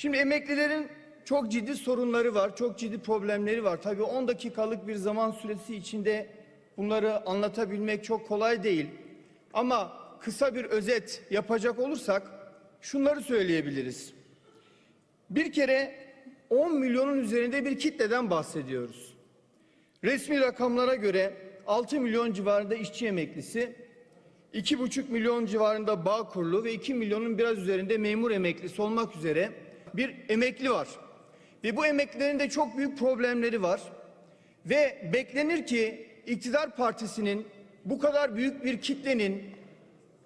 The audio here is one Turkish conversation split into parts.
Şimdi emeklilerin çok ciddi sorunları var, çok ciddi problemleri var. Tabii 10 dakikalık bir zaman süresi içinde bunları anlatabilmek çok kolay değil. Ama kısa bir özet yapacak olursak şunları söyleyebiliriz. Bir kere 10 milyonun üzerinde bir kitleden bahsediyoruz. Resmi rakamlara göre 6 milyon civarında işçi emeklisi, 2,5 milyon civarında bağ kurulu ve 2 milyonun biraz üzerinde memur emeklisi olmak üzere bir emekli var. Ve bu emeklilerin de çok büyük problemleri var. Ve beklenir ki iktidar partisinin bu kadar büyük bir kitlenin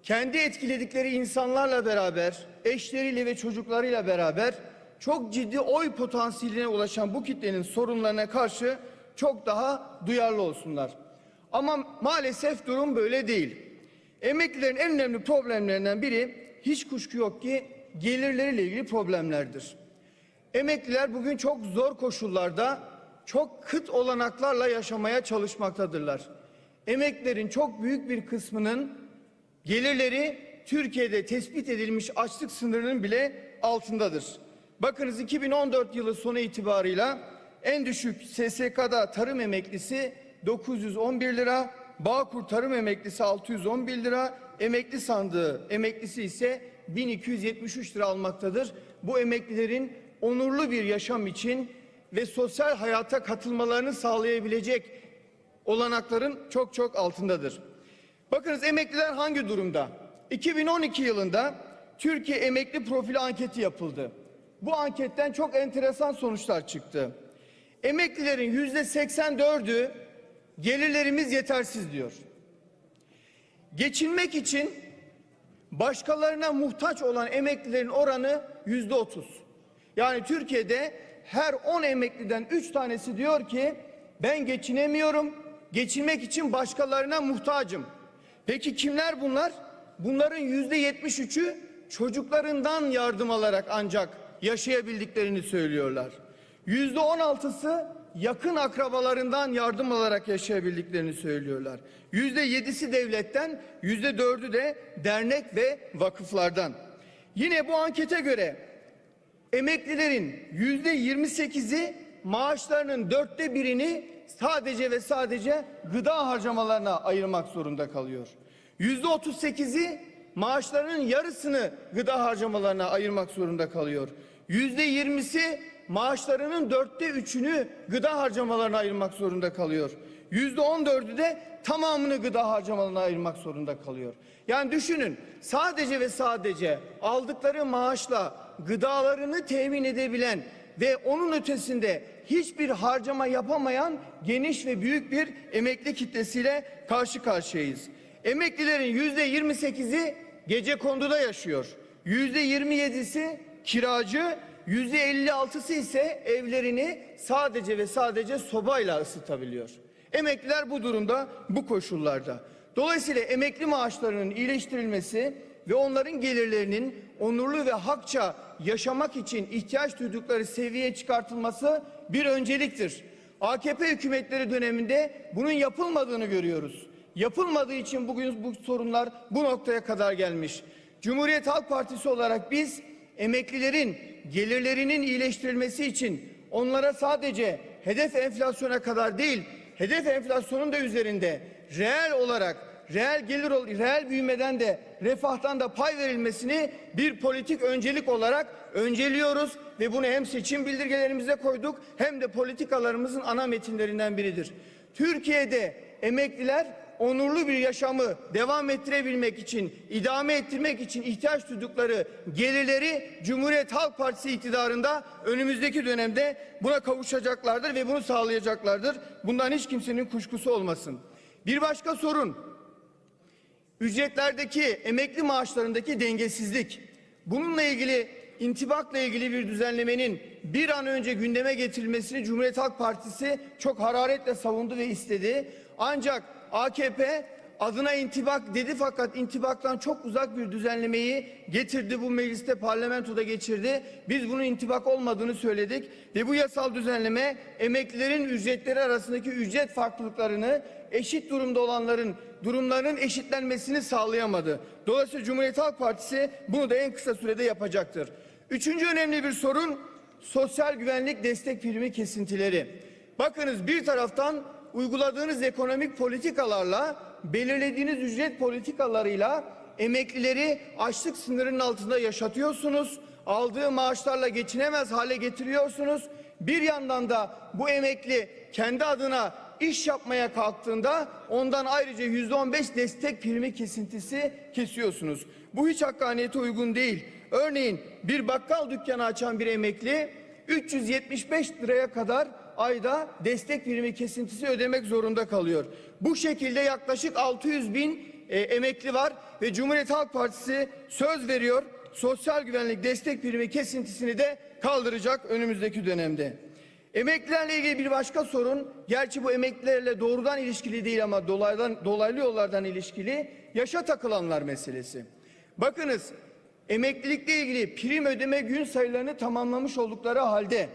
kendi etkiledikleri insanlarla beraber, eşleriyle ve çocuklarıyla beraber çok ciddi oy potansiyeline ulaşan bu kitlenin sorunlarına karşı çok daha duyarlı olsunlar. Ama maalesef durum böyle değil. Emeklilerin en önemli problemlerinden biri hiç kuşku yok ki gelirleriyle ilgili problemlerdir. Emekliler bugün çok zor koşullarda çok kıt olanaklarla yaşamaya çalışmaktadırlar. Emeklilerin çok büyük bir kısmının gelirleri Türkiye'de tespit edilmiş açlık sınırının bile altındadır. Bakınız 2014 yılı sonu itibarıyla en düşük SSK'da tarım emeklisi 911 lira, Bağkur tarım emeklisi 611 lira, emekli sandığı emeklisi ise 1273 lira almaktadır. Bu emeklilerin onurlu bir yaşam için ve sosyal hayata katılmalarını sağlayabilecek olanakların çok çok altındadır. Bakınız emekliler hangi durumda? 2012 yılında Türkiye Emekli Profili anketi yapıldı. Bu anketten çok enteresan sonuçlar çıktı. Emeklilerin yüzde 84'ü gelirlerimiz yetersiz diyor. Geçinmek için başkalarına muhtaç olan emeklilerin oranı yüzde 30. Yani Türkiye'de her 10 emekliden 3 tanesi diyor ki ben geçinemiyorum, geçinmek için başkalarına muhtacım. Peki kimler bunlar? Bunların yüzde 73'ü çocuklarından yardım alarak ancak yaşayabildiklerini söylüyorlar. Yüzde 16'sı yakın akrabalarından yardım alarak yaşayabildiklerini söylüyorlar. Yüzde yedisi devletten, yüzde dördü de dernek ve vakıflardan. Yine bu ankete göre emeklilerin yüzde 28'i maaşlarının dörtte birini sadece ve sadece gıda harcamalarına ayırmak zorunda kalıyor. Yüzde 38'i maaşlarının yarısını gıda harcamalarına ayırmak zorunda kalıyor. Yüzde 20'si maaşlarının dörtte üçünü gıda harcamalarına ayırmak zorunda kalıyor. Yüzde on dördü de tamamını gıda harcamalarına ayırmak zorunda kalıyor. Yani düşünün sadece ve sadece aldıkları maaşla gıdalarını temin edebilen ve onun ötesinde hiçbir harcama yapamayan geniş ve büyük bir emekli kitlesiyle karşı karşıyayız. Emeklilerin yüzde 28'i gece konduda yaşıyor. Yüzde 27'si kiracı, yüzde 56'sı ise evlerini sadece ve sadece sobayla ısıtabiliyor. Emekliler bu durumda, bu koşullarda. Dolayısıyla emekli maaşlarının iyileştirilmesi ve onların gelirlerinin onurlu ve hakça yaşamak için ihtiyaç duydukları seviyeye çıkartılması bir önceliktir. AKP hükümetleri döneminde bunun yapılmadığını görüyoruz. Yapılmadığı için bugün bu sorunlar bu noktaya kadar gelmiş. Cumhuriyet Halk Partisi olarak biz emeklilerin gelirlerinin iyileştirilmesi için onlara sadece hedef enflasyona kadar değil, hedef enflasyonun da üzerinde reel olarak reel gelir reel büyümeden de refahtan da pay verilmesini bir politik öncelik olarak önceliyoruz ve bunu hem seçim bildirgelerimize koyduk hem de politikalarımızın ana metinlerinden biridir. Türkiye'de emekliler onurlu bir yaşamı devam ettirebilmek için, idame ettirmek için ihtiyaç duydukları gelirleri Cumhuriyet Halk Partisi iktidarında önümüzdeki dönemde buna kavuşacaklardır ve bunu sağlayacaklardır. Bundan hiç kimsenin kuşkusu olmasın. Bir başka sorun ücretlerdeki emekli maaşlarındaki dengesizlik. Bununla ilgili intibakla ilgili bir düzenlemenin bir an önce gündeme getirilmesini Cumhuriyet Halk Partisi çok hararetle savundu ve istedi. Ancak AKP adına intibak dedi fakat intibaktan çok uzak bir düzenlemeyi getirdi bu mecliste parlamentoda geçirdi. Biz bunun intibak olmadığını söyledik ve bu yasal düzenleme emeklilerin ücretleri arasındaki ücret farklılıklarını eşit durumda olanların durumlarının eşitlenmesini sağlayamadı. Dolayısıyla Cumhuriyet Halk Partisi bunu da en kısa sürede yapacaktır. Üçüncü önemli bir sorun sosyal güvenlik destek primi kesintileri. Bakınız bir taraftan uyguladığınız ekonomik politikalarla belirlediğiniz ücret politikalarıyla emeklileri açlık sınırının altında yaşatıyorsunuz. Aldığı maaşlarla geçinemez hale getiriyorsunuz. Bir yandan da bu emekli kendi adına iş yapmaya kalktığında ondan ayrıca yüzde on beş destek primi kesintisi kesiyorsunuz. Bu hiç hakkaniyete uygun değil. Örneğin bir bakkal dükkanı açan bir emekli 375 liraya kadar ayda destek primi kesintisi ödemek zorunda kalıyor. Bu şekilde yaklaşık 600 bin e, emekli var ve Cumhuriyet Halk Partisi söz veriyor sosyal güvenlik destek primi kesintisini de kaldıracak önümüzdeki dönemde. Emeklilerle ilgili bir başka sorun, gerçi bu emeklilerle doğrudan ilişkili değil ama dolaydan, dolaylı yollardan ilişkili yaşa takılanlar meselesi. Bakınız emeklilikle ilgili prim ödeme gün sayılarını tamamlamış oldukları halde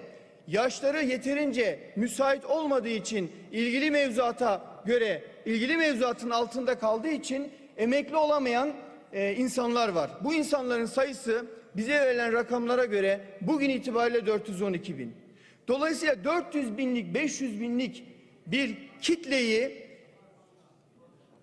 yaşları yeterince müsait olmadığı için ilgili mevzuata göre ilgili mevzuatın altında kaldığı için emekli olamayan e, insanlar var. Bu insanların sayısı bize verilen rakamlara göre bugün itibariyle 412 bin. Dolayısıyla 400 binlik 500 binlik bir kitleyi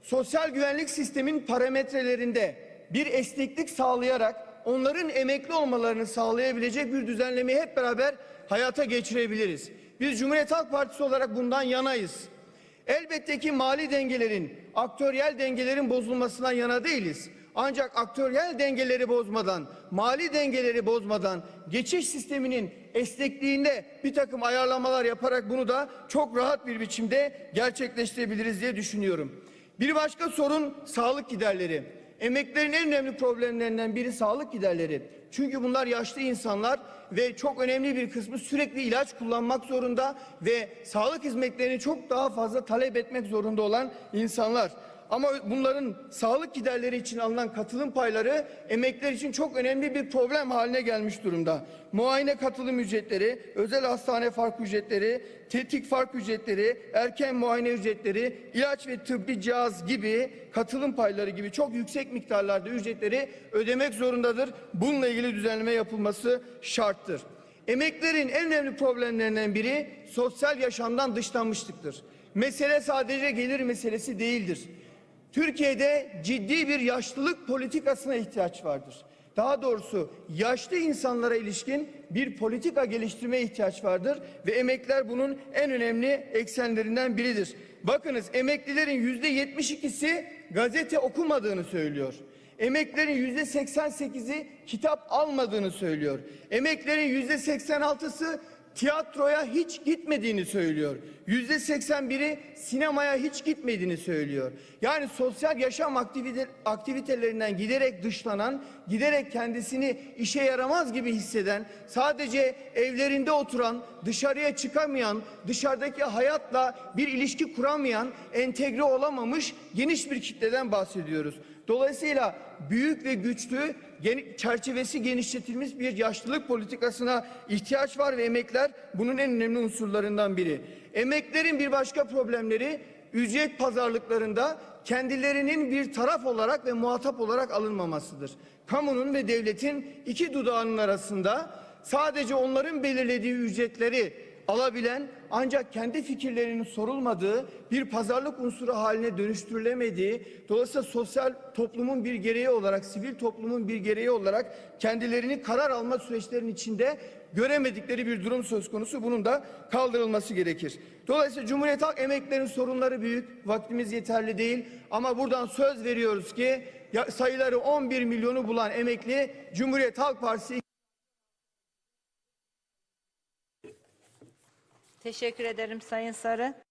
sosyal güvenlik sistemin parametrelerinde bir esneklik sağlayarak onların emekli olmalarını sağlayabilecek bir düzenlemeyi hep beraber hayata geçirebiliriz. Biz Cumhuriyet Halk Partisi olarak bundan yanayız. Elbette ki mali dengelerin, aktöriyel dengelerin bozulmasından yana değiliz. Ancak aktöriyel dengeleri bozmadan, mali dengeleri bozmadan geçiş sisteminin esnekliğinde bir takım ayarlamalar yaparak bunu da çok rahat bir biçimde gerçekleştirebiliriz diye düşünüyorum. Bir başka sorun sağlık giderleri. Emeklerin en önemli problemlerinden biri sağlık giderleri. Çünkü bunlar yaşlı insanlar ve çok önemli bir kısmı sürekli ilaç kullanmak zorunda ve sağlık hizmetlerini çok daha fazla talep etmek zorunda olan insanlar. Ama bunların sağlık giderleri için alınan katılım payları emekliler için çok önemli bir problem haline gelmiş durumda. Muayene katılım ücretleri, özel hastane fark ücretleri, tetkik fark ücretleri, erken muayene ücretleri, ilaç ve tıbbi cihaz gibi katılım payları gibi çok yüksek miktarlarda ücretleri ödemek zorundadır. Bununla ilgili düzenleme yapılması şarttır. Emeklerin en önemli problemlerinden biri sosyal yaşamdan dışlanmışlıktır. Mesele sadece gelir meselesi değildir. Türkiye'de ciddi bir yaşlılık politikasına ihtiyaç vardır. Daha doğrusu yaşlı insanlara ilişkin bir politika geliştirmeye ihtiyaç vardır ve emekliler bunun en önemli eksenlerinden biridir. Bakınız emeklilerin yüzde 72'si gazete okumadığını söylüyor. Emeklilerin yüzde 88'i kitap almadığını söylüyor. Emeklilerin yüzde 86'sı tiyatroya hiç gitmediğini söylüyor. Yüzde 81'i sinemaya hiç gitmediğini söylüyor. Yani sosyal yaşam aktivite, aktivitelerinden giderek dışlanan, giderek kendisini işe yaramaz gibi hisseden, sadece evlerinde oturan, dışarıya çıkamayan, dışarıdaki hayatla bir ilişki kuramayan, entegre olamamış geniş bir kitleden bahsediyoruz. Dolayısıyla büyük ve güçlü geni- çerçevesi genişletilmiş bir yaşlılık politikasına ihtiyaç var ve emekler bunun en önemli unsurlarından biri. Emeklerin bir başka problemleri ücret pazarlıklarında kendilerinin bir taraf olarak ve muhatap olarak alınmamasıdır. Kamunun ve devletin iki dudağının arasında sadece onların belirlediği ücretleri alabilen ancak kendi fikirlerinin sorulmadığı bir pazarlık unsuru haline dönüştürülemediği dolayısıyla sosyal toplumun bir gereği olarak sivil toplumun bir gereği olarak kendilerini karar alma süreçlerinin içinde göremedikleri bir durum söz konusu bunun da kaldırılması gerekir. Dolayısıyla Cumhuriyet Halk emeklerinin sorunları büyük vaktimiz yeterli değil ama buradan söz veriyoruz ki sayıları 11 milyonu bulan emekli Cumhuriyet Halk Partisi Teşekkür ederim Sayın Sarı.